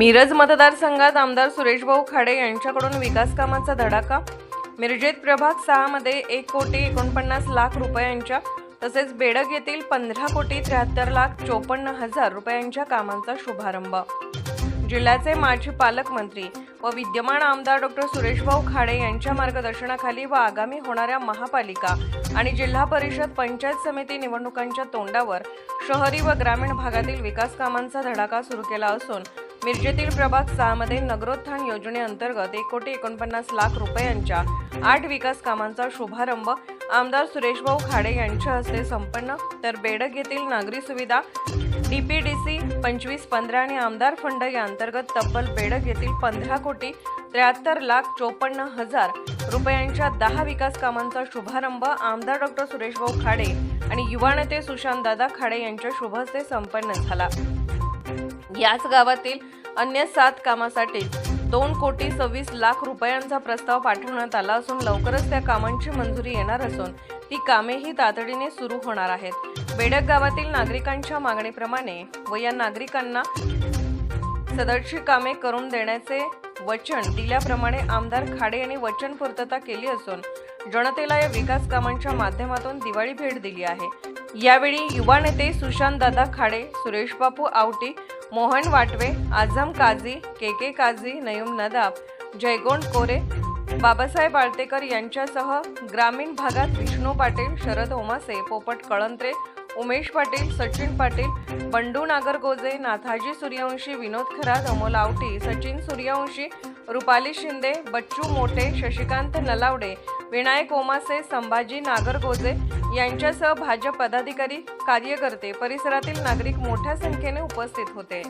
मिरज मतदारसंघात आमदार सुरेशभाऊ खाडे यांच्याकडून विकास कामाचा धडाका. मिरजेत प्रभाग सहामध्ये एक कोटी एकोणपन्नास लाख रुपयांच्या तसेच बेडग येथील पंधरा कोटी त्र्याहत्तर लाख चोपन्न हजार रुपयांच्या कामांचा शुभारंभ. जिल्ह्याचे माजी पालकमंत्री व विद्यमान आमदार डॉक्टर सुरेशभाऊ खाडे यांच्या मार्गदर्शनाखाली व आगामी होणाऱ्या महापालिका आणि जिल्हा परिषद पंचायत समिती निवडणुकांच्या तोंडावर शहरी व ग्रामीण भागातील विकास कामांचा धडाका सुरू केला असून मिरजेतील प्रभाग सहामध्ये नगरोत्थान योजनेअंतर्गत एक कोटी एकोणपन्नास लाख रुपयांच्या आठ विकास कामांचा शुभारंभ आमदार सुरेशभाऊ खाडे यांच्या हस्ते संपन्न. तर बेडक येथील नागरी सुविधा डीपीडीसी पंचवीस पंधरा आणि आमदार फंड या अंतर्गत तब्बल बेडक येथील पंधरा कोटी त्र्याहत्तर लाख चोपन्न हजार रुपयांच्या दहा विकास कामांचा शुभारंभ आमदार डॉक्टर सुरेशभाऊ खाडे आणि युवा नेते सुशांतदादा खाडे यांच्या शुभहस्ते संपन्न झाला. याच गावातील अन्य सात कामासाठी दोन कोटी सव्वीस लाख रुपयांचा प्रस्ताव पाठवण्यात आला असून लवकरच त्या कामांची मंजुरी येणार असून ती कामेही तातडीने सुरू होणार आहेत. बेडक गावातील नागरिकांच्या मागणीप्रमाणे व या नागरिकांना सदरची कामे करून देण्याचे वचन दिल्याप्रमाणे आमदार खाडे यांनी वचन पूर्तता केली असून जनतेला या विकास कामांच्या माध्यमातून दिवाळी भेट दिली आहे. यावेळी युवा नेते सुशांत दादा खाडे सुरेश बापू आवटी मोहन वाटवे आझम काझी के के काझी नयुम नदाब जयगोंड कोरे बाबासाहेब आळतेकर यांच्यासह ग्रामीण भागात विष्णू पाटील शरद ओमासे पोपट कळंत्रे उमेश पाटील सचिन पाटील बंडू नागरगोजे नाथाजी सूर्यवंशी विनोद खरात अमोल आवटी सचिन सूर्यवंशी रुपाली शिंदे बच्चू मोठे शशिकांत नलावडे विनायक ओमासे संभाजी नागरगोजे यांच्यासह भाजप पदाधिकारी कार्यकर्ते परिसरातील नागरिक मोठ्या संख्येने उपस्थित होते.